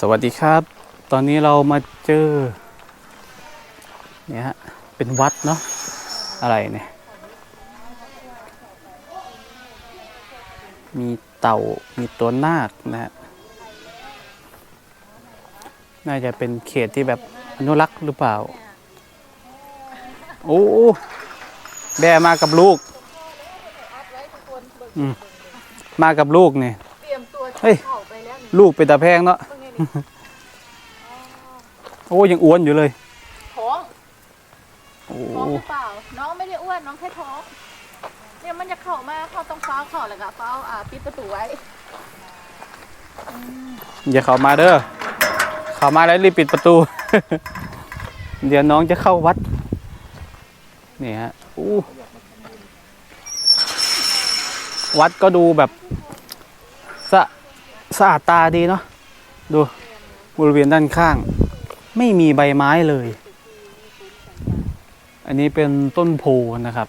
สวัสดีครับ ตอนนี้เรามาเจอเนี่ยฮะเป็นวัดเนาะอะไรเนี่ย มีเต่ามีตัวนาคนะฮะน่าจะเป็นเขตที่แบบอนุรักษ์หรือเปล่า โอ้แบมากับลูกอืมมากับลูกเนี่ยเฮ้ย ลูกเป็นตาแพงเนาะ โอ้ยังอ้วนอยู่เลย ท้องโอ้ท้องหรือเปล่า น้องไม่ได้อ้วนน้องแค่ท้อง เนี่ยมันจะเข้ามาเข้าต้องเฝ้าเข้าแล้วก็เฝ้าอ่าปิดประตูไว้อย่าเข้ามาเด้อเข้ามาแล้วรีบปิดประตู เดี๋ยวน้องจะเข้าวัด นี่ฮะอู้วัดก็ดูแบบสะสะอาดตาดีเนาะ ดูบริเวณด้านข้าง ไม่มีใบไม้เลย อันนี้เป็นต้นโพนะครับ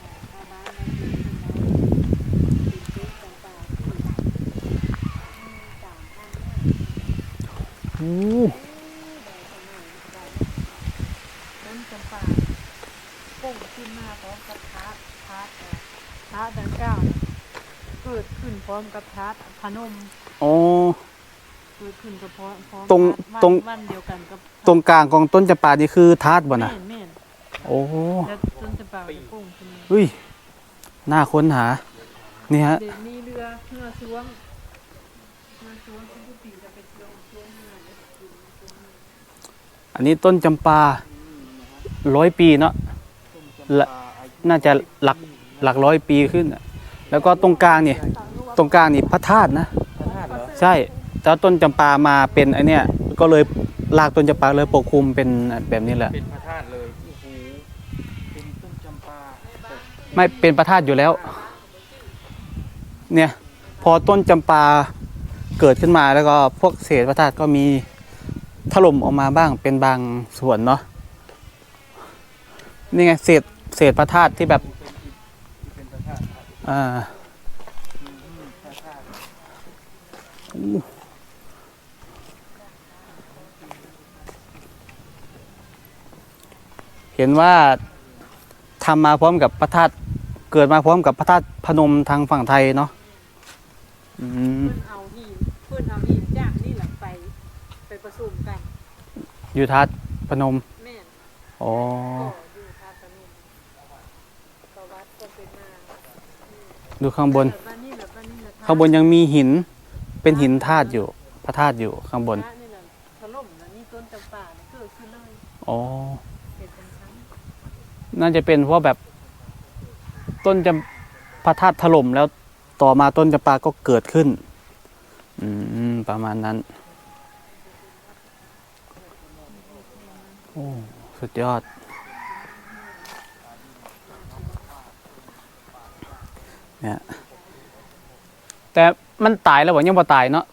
อู้ต้นจำปาปุ่งขึ้นมาพร้อมกับพระพระเอ่อพระดังเก้าเกิดขึ้นพร้อมกับพระพนมโอ้ เกิดขึ้นกับพร้อมพร้อมตรงวันตรง วันเดียวกันกับตรงกลางของต้นจำปานี่คือทาสบ่นะแม่นแม่นโอ้แล้วต้นจำปาจะปุ่งขึ้นมาเฮ้ยน่าค้นหา นี่ฮะ เดี๋ยวมีเรือเรือสวงเรือสวงทุกปีจะไปลงสวงเรือเนี่ยอันนี้ต้นจำปาร้อยปีเนาะละน่าจะหลักหลักร้อยปีขึ้นอะแล้วก็ตรงกลางเนี่ยตรงกลางนี่พระธาตุนะใช่ แล้วต้นจำปามาเป็นไอเนี้ยก็เลยลากต้นจำปาเลยปกคลุมเป็นแบบนี้แหละ เป็นพระธาตุเลยโอ้โหเป็นต้นจำปาไม่เป็นพระธาตุอยู่แล้ว เนี่ย พอต้นจำปาเกิดขึ้นมาแล้วก็พวกเศษพระธาตุก็มีถล่มออกมาบ้างเป็นบางส่วนเนาะนี่ไงเศษเศษพระธาตุที่แบบเป็นพระธาตุครับอ่าอืมพระธาตุ เห็นว่าทำมาพร้อมกับพระธาตุเกิดมาพร้อมกับพระธาตุพนมทางฝั่งไทยเนาะอืมเพื่อนเอาหินเพื่อนเอาหินจากนี่แหละไปไปประชุมกันอยู่ทัดพนมแม่นอ๋อก็อยู่ทาสนุมประวัติก็เป็นมาดูข้างบนบ้านนี่แหละบ้านนี่แหละข้างบนยังมีหินเป็นหินธาตุอยู่ พระธาตุอยู่ข้างบนพระนี่แหละถล่มแล้วนี่ต้นจำปาเนี่ยเกิดขึ้นเลย อ๋อเป็นเป็นชั้น น่าจะเป็นเพราะแบบต้นจำพระธาตุถล่มแล้วต่อมาต้นจำปาก็เกิดขึ้น อืม ประมาณนั้น โอ้ สุดยอด เนี่ย แต่มันตายแล้ววะยังบ่ตายเนาะ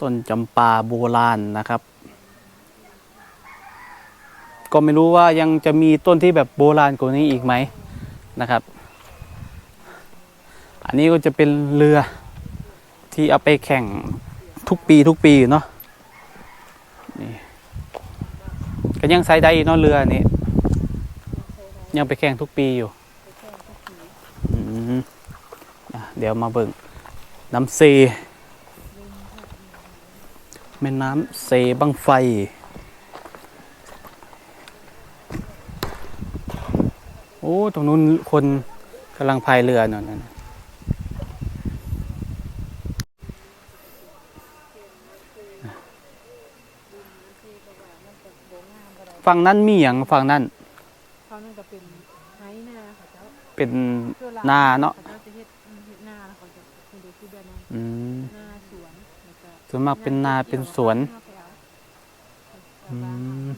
ต้นจำปาโบราณนะครับ ก็ไม่รู้ว่ายังจะมีต้นที่แบบโบราณกว่านี้อีกไหมนะครับ อันนี้ก็จะเป็นเรือที่เอาไปแข่งทุกปีทุกปีเนาะนี่ก็ยังใช้ได้เนาะเรือนี้ยังไปแข่งทุกปีอยู่เดี๋ยวมาเบิ่งน้ำเซแม่น้ำเซบังไฟ อ้ตรงนู้นคนกำลังพายเรือเนยนั่นฝั่งนั้นมีอย่างฝั่งนั้นเขานั่นก็เป็นไม้นาเขาเจ้าเป็นเพื่อลนาเนาะเขาเจ้าจะเฮ็ดเฮ็ดนาแล้วเขาจะเป็นดูที่แบบนั้นอืมนาสวนแล้วก็ส่วนมากเป็นนาเป็นสวนอืม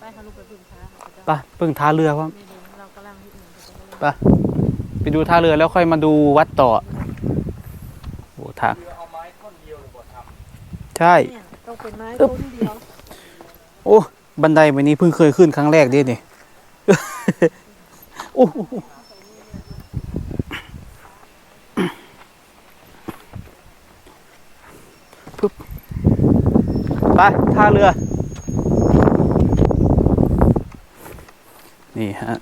ไปเขาลูกไปบึงค้าเขาจะไปะเพิ่งท่าเรือครับไม่ เขาจะกำลังไปไปดูท่าเรือแล้วค่อยมาดูวัดต่อโอ้ทางเรือเอาไม้ท่อนเดียวเลยบ่ทใช่เนี่ยต้องเป็นไม้อึ๊บต้นเดียวโอ้บันไดวันนี้เพิ่งเคยขึ้นครั้งแรกดินี่โอ้โหปึ๊บไปท่าเรือ นี่ฮะ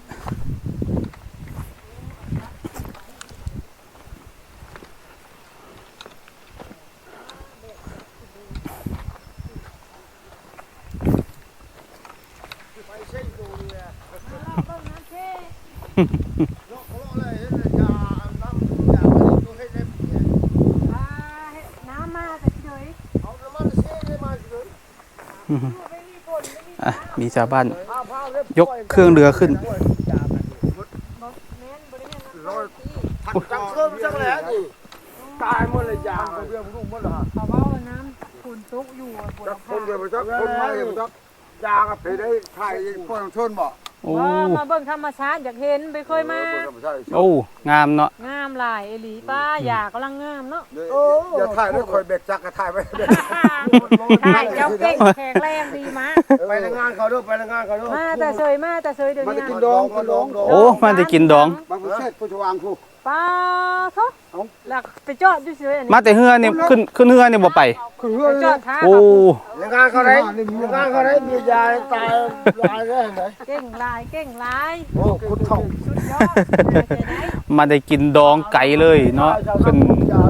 น้ำมาแต่เฉย อะมีชาวบ้าน ยกเครื่องเรือขึ้นบอกแม่นบริเวณนั้นที่จังเพิ่มจังแล้วนี่ตายหมดเลยยางเรื่องลูกหมดละเขาว่าน้ำฝนตกอยู่บนจักคนเดียวจักคนไม่เดียวจักยางอะไปได้ถ่ายพ่อของชนบ่ โอ้ว่ามาเบิ่งธรรมชาติอยากเห็นไปเคยมา โอ้งามเนาะงามหลายเอหลีป้าอยากกำลังงามเนาะอย่าถ่ายด้วยคอยเบ็ดจักก็ถ่ายไปใช่เจ้าเก่งแข็งแรงดีมากไปในงานเขาด้วยไปในงานเขาด้วยมาแต่เฉยมาแต่เฉยเดี๋ยวมันนี้จะกินดองกินดองโอ้มันจะกินดองบางประเทศผู้ชวางผู้ ป้าเขาหลักไปจอดอยู่เฉยอันนี้มาแต่เฮือเนี่ยขึ้นขึ้นเฮือเนี่ยบ่ไป คือไปจอดท่าโอ้ในงานเขาได้ในงานเขาได้มียาตายลายได้ไหนเก่งหลายเก่งหลายโอ้คุณเข่าสุดยอดน่าจะได้มาได้กินดองไก่เลยเนาะขึ้น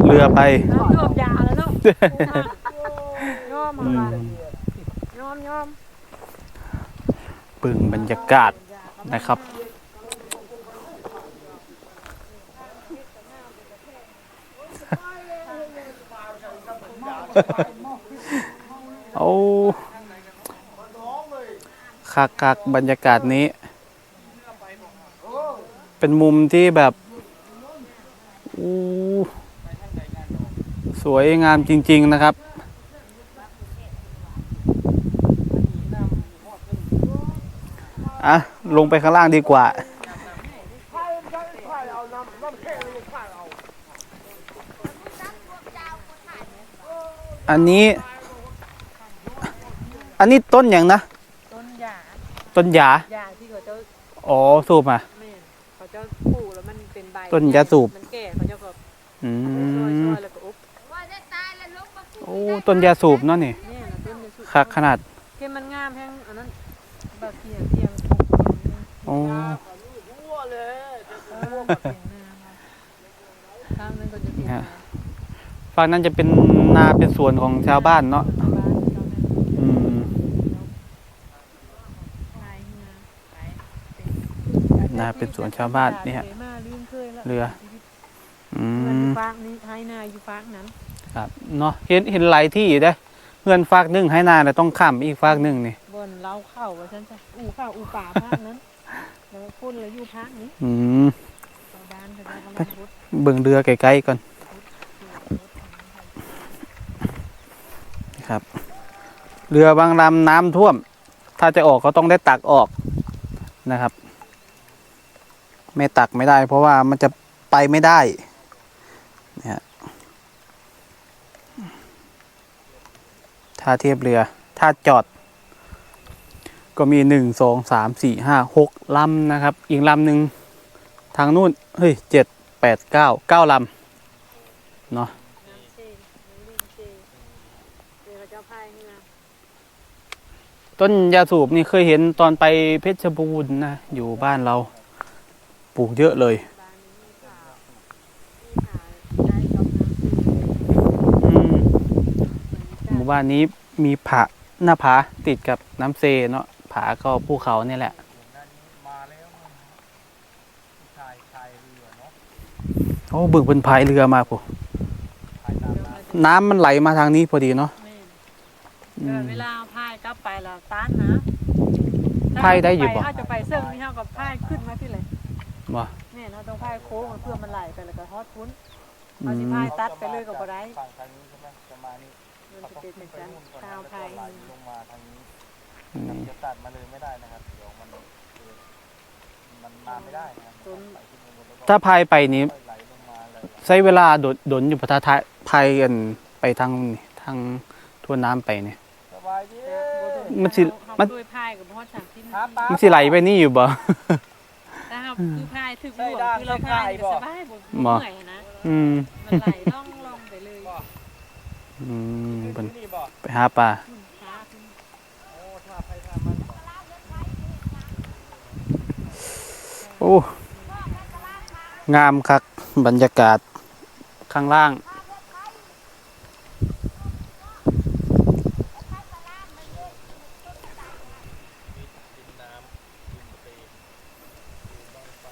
เรือไป น้ำท่วมยาแล้วเนาะยอมอืเอามละยอมยอม ปึงบรรยากาศนะครับ โอ้คักคักๆบรรยากาศนี้ เป็นมุมที่แบบอู้สวยงามจริง ๆ นะครับอะลงไปข้างล่างดีกว่า อันนี้ อันนี้ต้นอย่างนะ ต้นยาต้นหยายาที่เขาเจ้าอ๋อสูบอะแม่นเขาเจ้าปลูกแล้วมันเป็นใบต้นยาสูบ มันแก่เขาเจ้าก็อืช่วยมช่วยแล้วก็อุ๊บโอ้ต้นยาสูบเนาะนี่เนี่ยนะต้นยาสูบคักขนาดเที่มันงามแห้งอันนั้นแบบเทียงเทียงโอ้ข้างนั้นก็จะเป็นฮะ ฝั่งนั้นจะเป็นนาเป็นสวนของชาวบ้านเนาะบ้านเขานั่นอืมขายงาขายนาเป็นสวนชาวบ้านนี่ฮะมาลืมเคยแล้วเรืออืเงินอยู่มฟากนี้ไทยนาอยู่ฟากนั้น ครับเนาะเห็นเห็นหลายที่อยู่ได้อเงินฝากหนึ่งให้นาแต่ต้องข้ามอีกฝากหนึ่งนี่บนเล้าเข้าว่าฉันจะอู่เข้าอู่ป่าภาคนั้นแล้วคนเลยอยู่ภาคนี้อืมชาวบ้านเขาจะกำลังพุทธเบิ่งเรือไกลๆก่อน ครับ เรือบางลำน้ำท่วม ถ้าจะออกก็ต้องได้ตักออกนะครับ ไม่ตักไม่ได้ เพราะว่ามันจะไปไม่ได้เนี่ยฮะท่าเทียบเรือท่าจอด ก็มีหนึ่งสองสามสี่ห้าหกลำนะครับ อีกลำหนึ่งทางนู่นเฮ้ยเจ็ดแปดเก้าเก้าลำเนาะ น้ำเซน้ำลิงเซ เดี๋ยวเขาจะพายให้นะต้นยาสูบนี่เคยเห็นตอนไปเพชรบูรณ์นะอยู่บ้านเราปลูกเยอะเลยบ้านนี้มีข่าวมีข่าวได้กับน้ำเซอืมหมู่บ้านนี้มีผาหน้าผาติดกับน้ำเซเนาะผาก็ภูเขานี่แหละ มาแล้วชายชายเรือเนาะโอ้บึกเป็นพายเรือมาปุ๊ชายตามน้น้ำมันไหลมาทางนี้พอดีเนาะแม่นอื เออมเวลาพายกลับไปแล้วต้านนะพายได้อยู่บ่ ถ้าจะไปเซิ่งนี่เฮากับพายขึ้นมาที่เลยบ่แม่นเฮาต้องพายโค้งเพื่อมันไหลไปแล้วก็ทอดพุ้นอืเอาสิมพายตัดไปเลยก็บ่ได้ำฝั่งทางนี้ใช่ไหมจะมานี่มันจะเป็นจังซั่นชาวไทยไหลลงมาทางนี้อืมจะตัดมาเลยไม่ได้นะครับเดี๋ยวมันมันมาไม่ได้นะครับต้นไหลขึ้นไปบนรถถ้าพายไปนี้ค่อยไหลลงมาเลยใช้เวลาโดดดนอยู่พระทายพายกันไปทางนี่ทางทวนน้ำไปเนี่ยสบายดี มันสิมันด้วยพายกับฮอด30นาครับทีป้ามันสิไหลไปนี่อยู่บ่ถ้าเราคือพายถึกหลวงใส่ด้านคือเราพายก็สบายบ่เหนื่อยนะอืมมันไหลล่องลงไปเลยอืมเพิ่นไปหาปลาโอ้ท่าไปท่ามันบ่โอ้งามคักบรรยากาศข้างล่าง ดินน้ำดินเปรย์ดินบ้างไฟ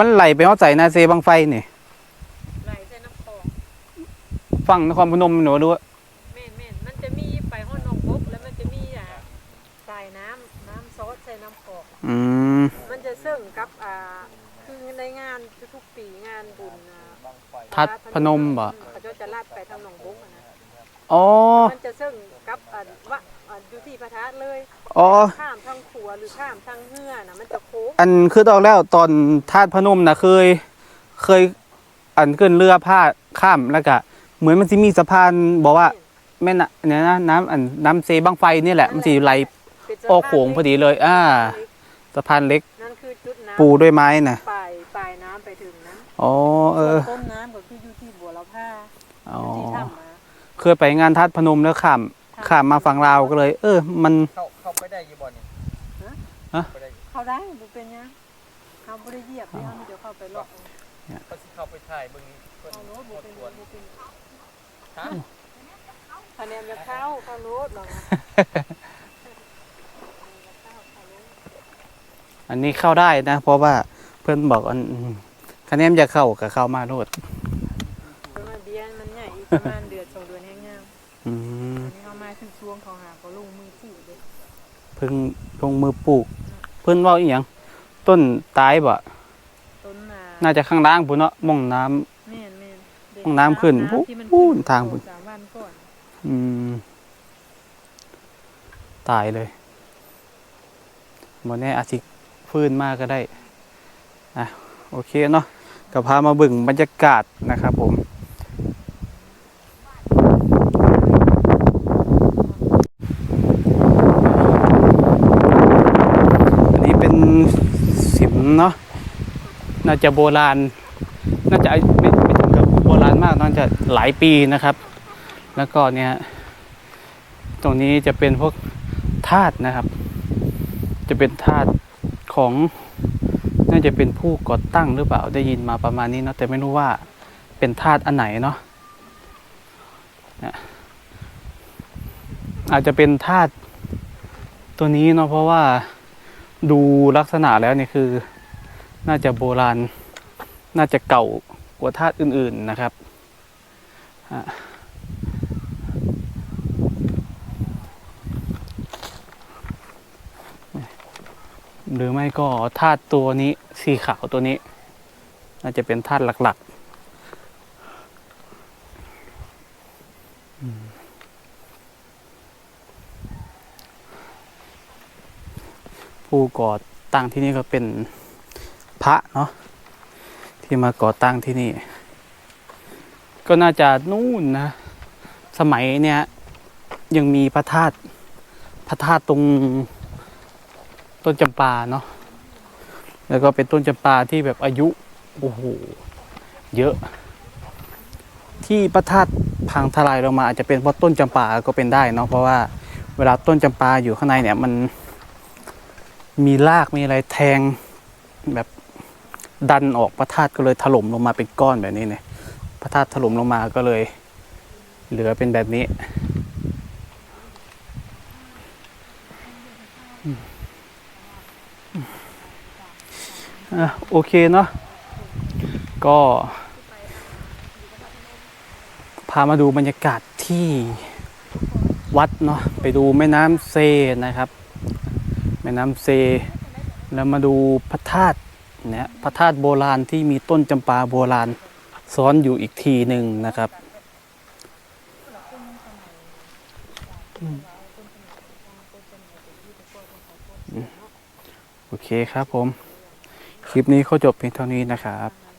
มันไหลไปเข้าใจนาเซบังไฟนี่ไหลใส่น้ำคลองฝั่งนครพนมหนูดูแม่นแม่นมันจะมีไปห้องนองบกแล้วมันจะมีอ่าสายน้ำน้ำซอสใส่น้ำคลองอืมมันจะซึ่งกับอ่าคือในงานทุกๆปีงานบุญอ่าบ้างไฟทัดพนมบ่เขาจะจะลาดไปทางหนองบุกอะนะอ๋อมันจะซึ่งกับอ่าวะอ่า อยู่ที่พระธาตุเลยอ๋อ ข้ามทางขัวหรือข้ามทางเฮือนะมันจะโค้งอันคือตอนแล้วตอนธาตุพนมนะเคย เคย อันขึ้นเรือผ้าข้ามแล้วก็เหมือนมันจะมีสะพานบอกว่าแม่น่ะเนี่ยนะน้ำอันน้ำเซบังไฟนี่แหละ มันจะไหลเป็นสะออกโขงพอดีเลย อ่าสะพานเล็กนั่นคือจุดน้ำปูด้วยไม้น่ะปลายปลายน้ำไปถึงนะอ๋อเออต้นน้ำก็คืออยู่ที่บัวละผ้าอ๋อ อยู่ที่ถ้ำมา เคยไปงานทัดพนมแล้วข้าม ข้ามมาฝั่งลาวก็เลย เออ มันเข้าเข้าไปได้ยี่บ่นี่ฮะไปได้อยู่เข้าได้บุเป็นยังเขาไม่ได้เหยียบที่เขามีเดี๋ยวเข้าไปเลาะก็สิเข้าไปถ่ายเบิ่งเพิ่นเข้าโน้ตบุทดเป็นสวนบุเป็นฮะคะแนนจะเข้าเข้าโน้ตหรอกนะอันนี้เข้าได้นะ เพราะว่าเพื่อนบอกอันคะแนนจะเข้ากับเข้ามาโลดประมาณเบียนมันใหญ่อีกประมาณเดือนสองเดือนแห้งงาม อืม อันนี้เขามาขึ้นช่วงเขาหาเขาลงมือสู้เลยเพิ่งลงมือปลูก เพื่อนว่าอีหยังต้นตายบ่ต้นนาน่าจะข้างล่างพุ่นเนาะม่องน้ำ แม่นแม่นเด็กห้องน้ำขึ้นน้ำที่มันพูขึ้นทางพุ่น สามวันก่อนอืม ตายเลยหมดแน่อาจสิฟื้นมากก็ได้ อะ โอเคเนาะก็พามาเบึ่งบรรยากาศนะครับผม อันนี้เป็นสิม เนาะน่าจะโบราณ น่าจะไม่ไม่ถึงกับโบราณมากน่าจะหลายปีนะครับ แล้วก็เนี่ยตรงนี้จะเป็นพวกธาตุนะครับ จะเป็นธาตุของน่าจะเป็นผู้ก่อตั้งหรือเปล่าได้ยินมาประมาณนี้เนาะแต่ไม่รู้ว่าเป็นธาตุอันไหนเนาะอาจจะเป็นธาตุตัวนี้เนาะเพราะว่าดูลักษณะแล้วเนี่ยคือ น่าจะโบราณ น่าจะเก่ากว่าธาตุอื่นๆนะครับ หรือไม่ก็ธาตุตัวนี้สีขาวตัวนี้ น่าจะเป็นธาตุหลักๆผู้ก่อตั้งที่นี่ก็เป็น พระเนาะที่มาก่อตั้งที่นี่ ก็น่าจะนู่นนะ สมัยเนี้ยยังมีพระธาตุพระธาตุตรงต้นจำปาเนาะแล้วก็เป็นต้นจำปาที่แบบอายุโอ้โหเยอะ ที่พระธาตุพังทลายลงมาอาจจะเป็นเพราะต้นจำปาก็เป็นได้เนาะเพราะว่าเวลาต้นจำปาอยู่ข้างในเนี่ยมันมีรากมีอะไรแทงแบบ ดันออกพระธาตุก็เลยถล่มลงมาเป็นก้อนแบบนี้เนี่ยพระธาตุถล่มลงมาก็เลย เหลือเป็นแบบนี้ อะโอเคเนาะก็ พามาดูบรรยากาศที่วัดเนาะไปดูแม่น้ำเซนะครับ แม่น้ำเซ แล้วมาดูพระธาตุ นะพระธาตุโบราณที่มีต้นจำปาโบราณซ้อนอยู่อีกทีหนึ่งนะครับโอเคครับผม คลิปนี้เขาจบเพียงเท่านี้นะครับ